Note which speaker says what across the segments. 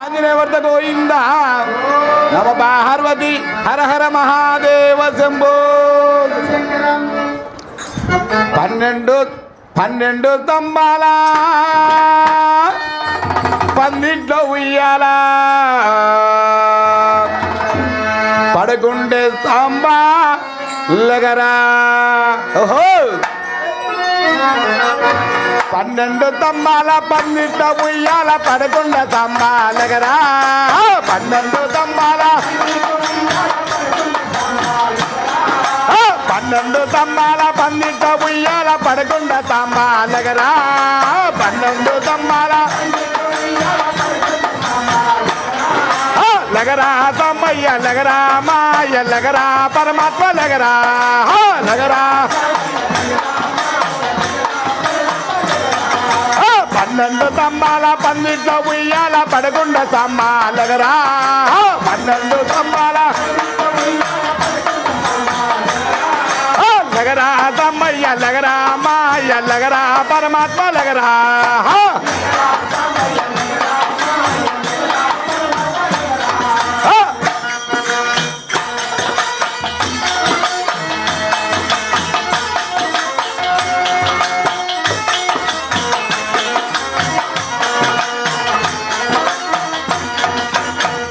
Speaker 1: ఆంజనేయ వద్ద గోయింద నమ పార్వతి హర హర మహాదేవ శంభో. పన్నెండు పన్నెండు స్తంభాల పందిట్లో ఉయ్యాల. పడకుండే స్తంభా లగరా. ఓహో! పన్నెండు తమ్మాల పన్నెండు ఉయ్యాల పడకుండ తమ్మాలగరా పన్నెండు తమ్మాల పన్నెండు తమ్మాల పన్నెండు ఉయ్యాల పడకుండ తమ్మాలగరా పన్నెండు తమ్మాల లగరా తమ్మయ్య లగరా మాయ లగరా పరమాత్మ లగరా లగరా పన్నెండు తమ్మాల పందిట్లో ఉయ్యాల పడకుండ సమ్మాలగరా పన్నెండు తమ్మాల లగరా తమ్మయ్య లగరా మాయ లగరా పరమాత్మ లగరా.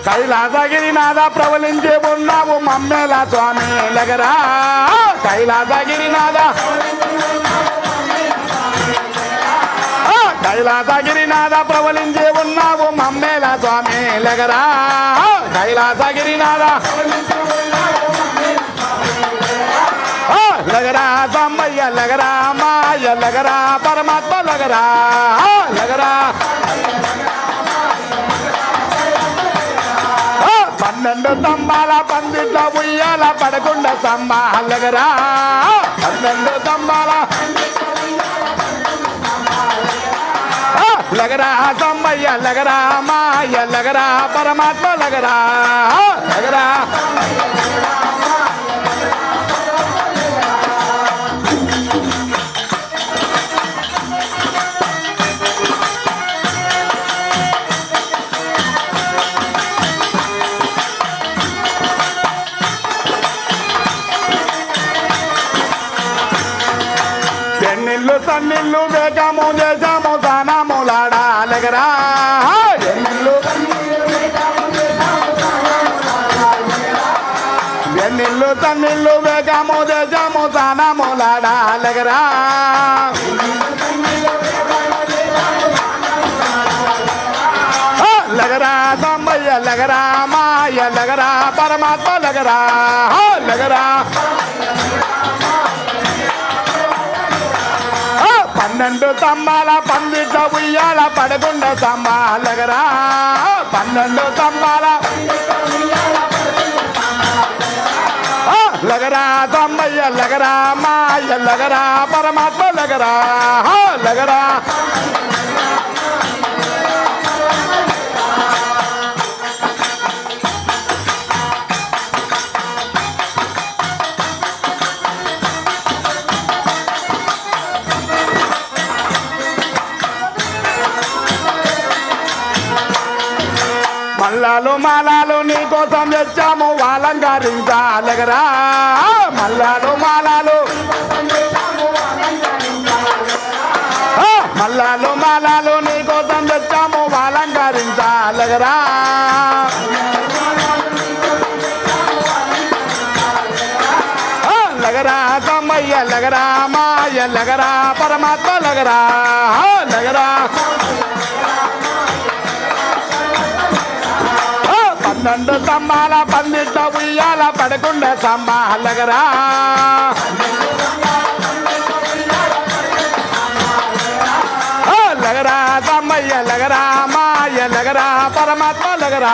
Speaker 1: కైలాసగిరి నాద ప్రవలించే ఉన్నావు మమ్మేల స్వామి లగరా కైలాసగిరి నాద. కైలాసగిరి నాద ప్రవలించే ఉన్నావు మమ్మేల స్వామి లగరా కైలాసగిరి నాద. లగరా తమ్మయ్య లగరా మాయ లగరా పరమాత్మ లగరా లగరా పన్నెండు స్తంభాల పందిట్ల ఉయ్యాల పడకుండ స్తంభాలగరా పన్నెండు స్తంభాల లగరా సమ్మయ్య లగరా మాయ లగరా పరమాత్మ లగరా లగరా. ఎన్నిళ్ళు వేగము దేశము సనములాడాలగరా ఎన్నిల్లు ఎన్నిళ్ళు ఎన్నిళ్ళు వేగము దేశము సనములాడాలగరా లగరా ఆ, లగరా తమ్మయ్య లగరా మాయ లగరా పరమాత్మ లగరా లగరా పన్నెండు తమ్మాల పందిట ఉయ్యాల పడకుండ తమ్మాలగరా పన్నెండు తమ్మాల లగరా తమ్మయ్య లగరా మాయ లగరా పరమాత్మ లగరా లగరా. మల్లాలు మాలాలు నీ కోసం తెచ్చాము. అలంకరించాలగరా మల్లాలు మాలాలు. మల్లాలు మాలాలు నీ కోసం తెచ్చాము. అలంకరించాలగరా లగరా తమ్మయ్య లగరా మాయ లగరా పరమాత్మ లగరా. లగరా. పన్నెండు స్తంభాల పన్నెండు ఉయ్యాల పడకుండ స్తంభాలగరా ఆ, లగరా సమ్మయ్య లగరా మాయ లగరా పరమాత్మ లగరా.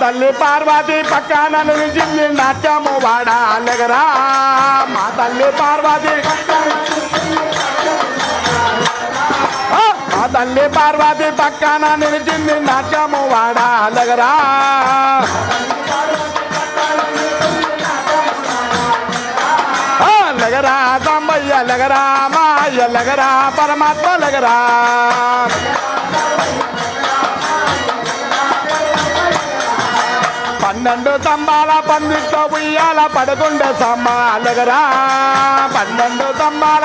Speaker 1: తల్లి పార్వతి పక్కన నిలిచింది నాట్యము వాడాలగరా మా తల్లి పార్వతి మా తల్లి పార్వతి పక్కన నిలిచింది నాట్యము వాడాలగరా ఆ, లగరా తమ్మయ్య లగరా మాయ లగరా పరమాత్మ లగరా పన్నెండు స్తంభాల పందిట్ల ఉయ్యాల పడకుండా స్తంభాలగరా పన్నెండు స్తంభాల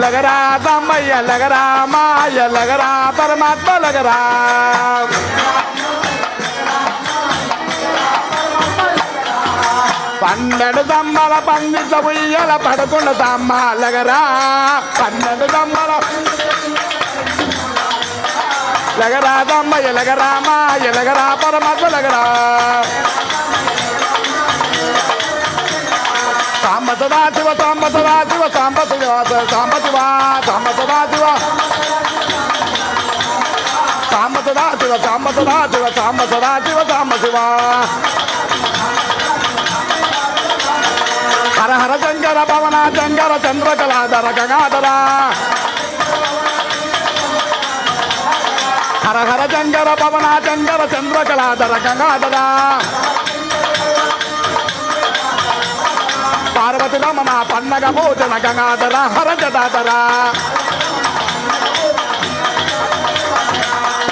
Speaker 1: లగరా తమ్మయ్య లగరా మాయ లగరా పరమాత్మ లగరా పన్నెండు దమ్మల పందిట్ల ఉయ్యల పడకుండా స్తంభాలగరా పన్నెండు దమ్మల లగరా దమ్మ ఎలగరా మా ఎలగరా. పరమాత్మ లగరా సాంబ సదా శివ సాంబ సదా శివ సాంబ శివ సాంబ శివ సాంబ సదా శివ. సాంబ సదా శివ సాంబ సదా శివ సాంబ సదా శివ సాంబ శివ హర హర శంకర పవన శంకర చంద్రకళాధర గంగాధర. హర హర జంగర పవన జంగర చంద్రకళాధర గంగాధర. పార్వతి రమణ పన్నగ భోజన గంగాధర హర జదాధర.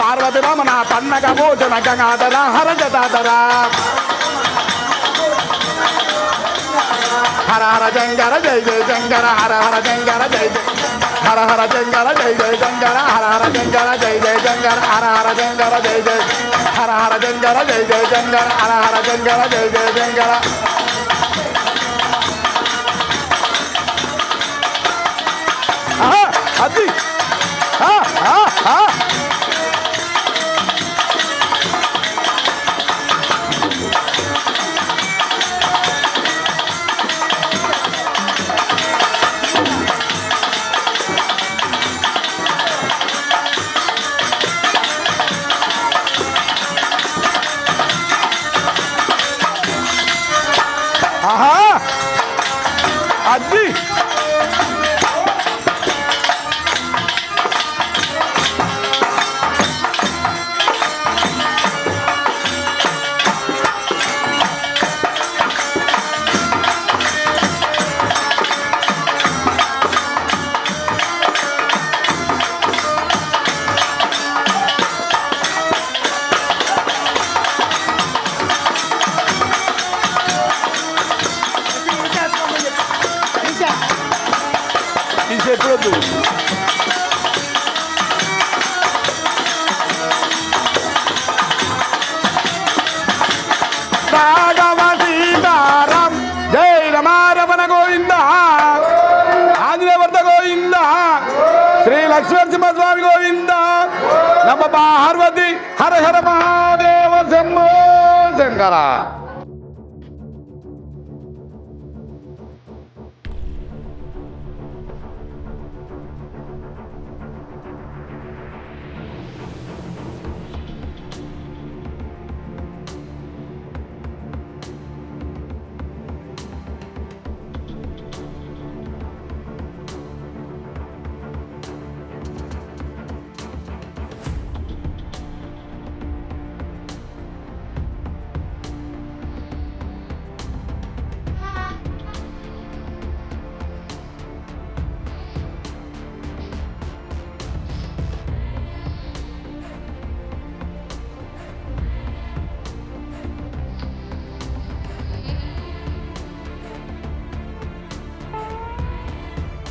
Speaker 1: పార్వతి రమణ పన్నగ భోజన గంగాధర హర జదాధర. హర హర జంగర జయ జయ జంగర హర హర జంగర జయ జయ హర హర జంగర జై జయ జంగర హర హర జంగర జై జయ జంగర హర హర జంగర జై జయ హర హర జంగర జై జయ జంగర హర హర జంగర జై జయ జంగర నమ పార్వతి హర